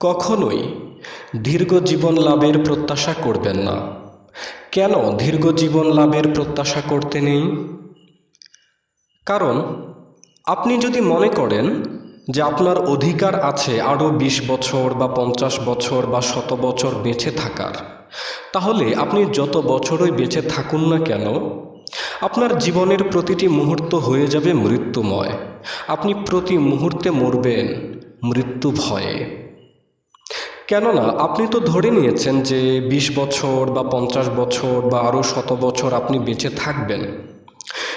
কখনোই দীর্ঘ জীবন লাভের প্রত্যাশা করবেন না। কেন দীর্ঘ জীবন লাভের প্রত্যাশা করতে নেই? কারণ আপনি যদি মনে করেন যে আপনার অধিকার আছে আরও বিশ বছর বা পঞ্চাশ বছর বা শত বছর বেঁচে থাকার, তাহলে আপনি যত বছরই বেঁচে থাকুন না কেন, আপনার জীবনের প্রতিটি মুহূর্ত হয়ে যাবে মৃত্যুময়। আপনি প্রতি মুহূর্তে মরবেন মৃত্যু ভয়ে। কেননা আপনি তো ধরে নিয়েছেন যে বিশ বছর বা পঞ্চাশ বছর বা আরও শত বছর আপনি বেঁচে থাকবেন।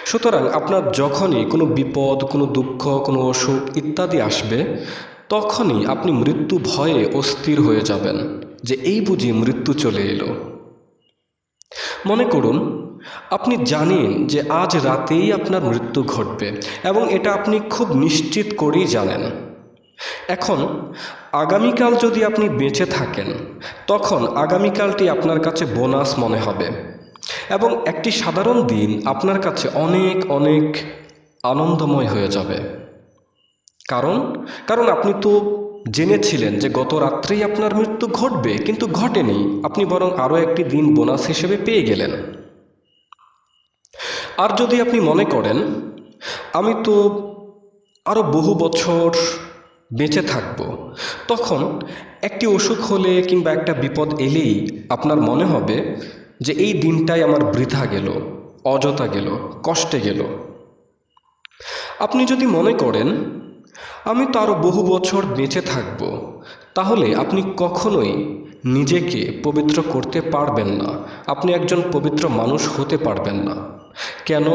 সুতরাং আপনার যখনই কোনো বিপদ, কোনো দুঃখ, কোনো অসুখ ইত্যাদি আসবে, তখনই আপনি মৃত্যু ভয়ে অস্থির হয়ে যাবেন যে এই বুঝি মৃত্যু চলে এলো। মনে করুন, আপনি জানেন যে আজ রাতেই আপনার মৃত্যু ঘটবে এবং এটা আপনি খুব নিশ্চিত করেই জানেন। এখন আগামীকাল যদি আপনি বেঁচে থাকেন, তখন আগামীকালটি আপনার কাছে বোনাস মনে হবে। এবং একটি সাধারণ দিন আপনার কাছে অনেক অনেক আনন্দময় হয়ে যাবে। কারণ কারণ আপনি তো জেনেছিলেন যে গত রাত্রেই আপনার মৃত্যু ঘটবে, কিন্তু ঘটেনি। আপনি বরং আরও একটি দিন বোনাস হিসেবে পেয়ে গেলেন। আর যদি আপনি মনে করেন, আমি তো আরও বহু বছর বেঁচে থাকব। তখন একটি অসুখ হলে কিংবা একটা বিপদ এলেই আপনার মনে হবে যে এই দিনটাই আমার বৃথা গেল, অযথা গেল, কষ্টে গেল। আপনি যদি মনে করেন, আমি তো আরও বহু বছর বেঁচে থাকব তাহলে আপনি কখনোই নিজেকে পবিত্র করতে পারবেন না। আপনি একজন পবিত্র মানুষ হতে পারবেন না। কেন?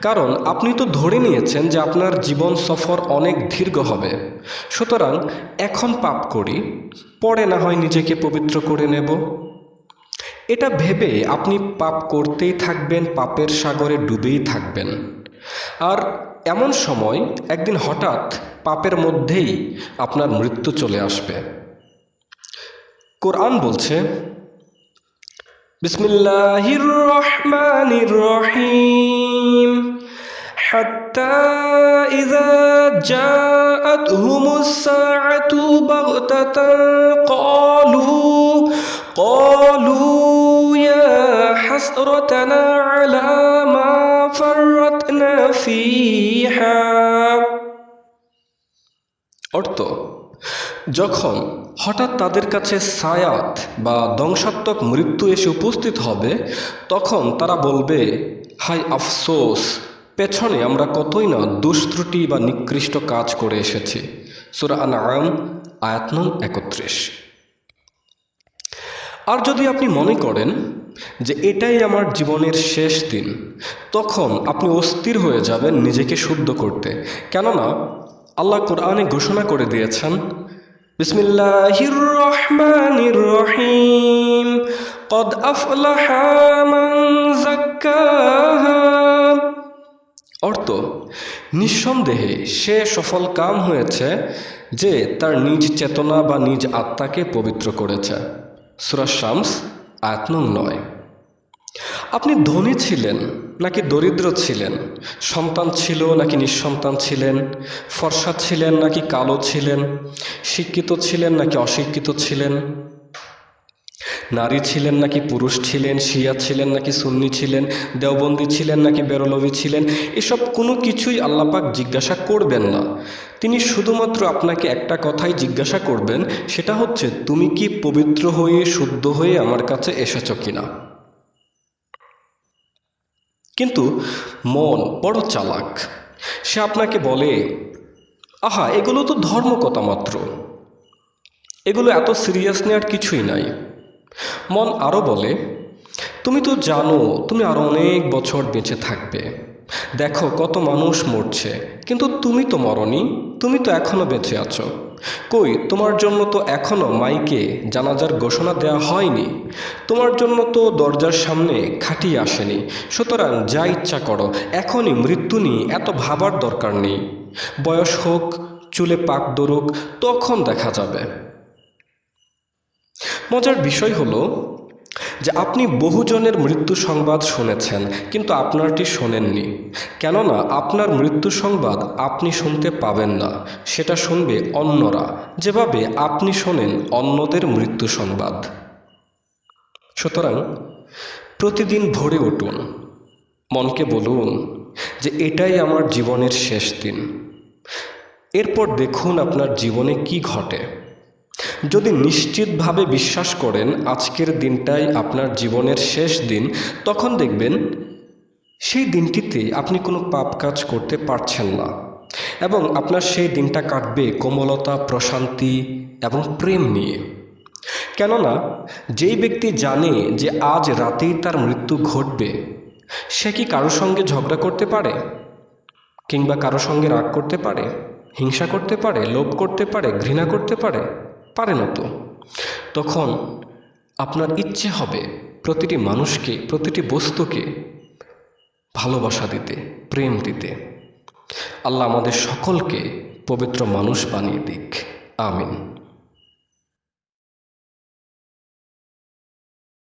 কারণ আপনি তো ধরে নিয়েছেন যে আপনার জীবন সফর অনেক দীর্ঘ হবে। সুতরাং এখন পাপ করি, পরে না হয় নিজেকে পবিত্র করে নেব। এটা ভেবে আপনি পাপ করতেই থাকবেন, পাপের সাগরে ডুবেই থাকবেন। আর এমন সময় একদিন হঠাৎ পাপের মধ্যেই আপনার মৃত্যু চলে আসবে। কোরআন বলছে বিসমিল্লাহির রহমানির রহিম حتى إذا جاءتهم الساعة بغتة قالوا قالوا يا حسرتنا على ما فرطنا فيها অর্থ যখন হঠাৎ তাদের কাছে সায়াত বা ধ্বংসাত্মক মৃত্যু এসে উপস্থিত হবে, তখন তারা বলবে হাই আফসোস, পেছনে আমরা কতই না দুষ্ত্রুটি বা নিকৃষ্ট কাজ করে এসেছি। সুরা আনাম আয়াত নং একত্রিশ। আর যদি আপনি মনে করেন যে এটাই আমার জীবনের শেষ দিন, তখন আপনি অস্থির হয়ে যাবেন নিজেকে শুদ্ধ করতে। কেননা, আল্লাহ কোরআনে ঘোষণা করে দিয়েছেন বিসমিল্লাহির রহমানির রহিম قد أفلح من زكاها অর্থ নিঃসন্দেহে সে সফল কাম হয়েছে যে তার নিজ চেতনা বা নিজ আত্মাকে পবিত্র করেছে সুরা শামস আয়াত নং নয় আপনি ধনী ছিলেন নাকি দরিদ্র ছিলেন? সন্তান ছিল নাকি নিঃসন্তান ছিলেন? ফর্সা ছিলেন নাকি কালো ছিলেন? শিক্ষিত ছিলেন নাকি অশিক্ষিত ছিলেন? নারী ছিলেন নাকি পুরুষ ছিলেন, শিয়া ছিলেন নাকি সুন্নি ছিলেন, দেওবন্দি ছিলেন নাকি বেরলভি ছিলেন? এসব কোনো কিছুই আল্লাপাক জিজ্ঞাসা করবেন না। তিনি শুধুমাত্র আপনাকে একটা কথাই জিজ্ঞাসা করবেন, সেটা হচ্ছে, তুমি কি পবিত্র হয়ে, শুদ্ধ হয়ে আমার কাছে এসেছ কিনা? কিন্তু মন বড় চালাক। সে আপনাকে বলে, আহা, এগুলো তো ধর্মকথা মাত্র। এগুলো এত সিরিয়াস নেওয়ার কিছুই নাই। মন আরও বলে, তুমি তো জানো, তুমি আরও অনেক বছর বেঁচে থাকবে। দেখো, কত মানুষ মরছে, কিন্তু তুমি তো মরনি, তুমি তো এখনও বেঁচে আছো। কই, তোমার জন্য তো এখনও মাইকে জানাজার ঘোষণা দেয়া হয়নি। তোমার জন্য তো দরজার সামনে খাটি আসেনি। সুতরাং যা ইচ্ছা করো, এখনই মৃত্যু নিয়ে এত ভাবার দরকার নেই। বয়স হোক, চুলে পাক দরুক, তখন দেখা যাবে। মজার বিষয় হলো যে আপনি বহুজনের মৃত্যু সংবাদ শুনেছেন, কিন্তু আপনারটি শোনেননি। কেননা আপনার মৃত্যু সংবাদ আপনি শুনতে পাবেন না, সেটা শুনবে অন্যরা। যেভাবে আপনি শোনেন অন্যদের মৃত্যু সংবাদ। সুতরাং প্রতিদিন ভোরে উঠুন, মনকে বলুন যে এটাই আমার জীবনের শেষ দিন। এরপর দেখুন আপনার জীবনে কি ঘটে। যদি নিশ্চিতভাবে বিশ্বাস করেন আজকের দিনটাই আপনার জীবনের শেষ দিন, তখন দেখবেন সেই দিনটিতে আপনি কোনো পাপ কাজ করতে পারছেন না। এবং আপনার সেই দিনটা কাটবে কোমলতা, প্রশান্তি এবং প্রেম নিয়ে। কেননা, যেই ব্যক্তি জানে যে আজ রাতেই তার মৃত্যু ঘটবে, সে কি কারও সঙ্গে ঝগড়া করতে পারে? কিংবা কারও সঙ্গে রাগ করতে পারে, হিংসা করতে পারে, লোভ করতে পারে, ঘৃণা করতে পারে? পারে না তো। তখন আপনার ইচ্ছে হবে প্রতিটি মানুষকে, প্রতিটি বস্তুকে ভালোবাসা দিতে, প্রেম দিতে। আল্লাহ আমাদের সকলকে পবিত্র মানুষ বানিয়ে দিক। আমিন।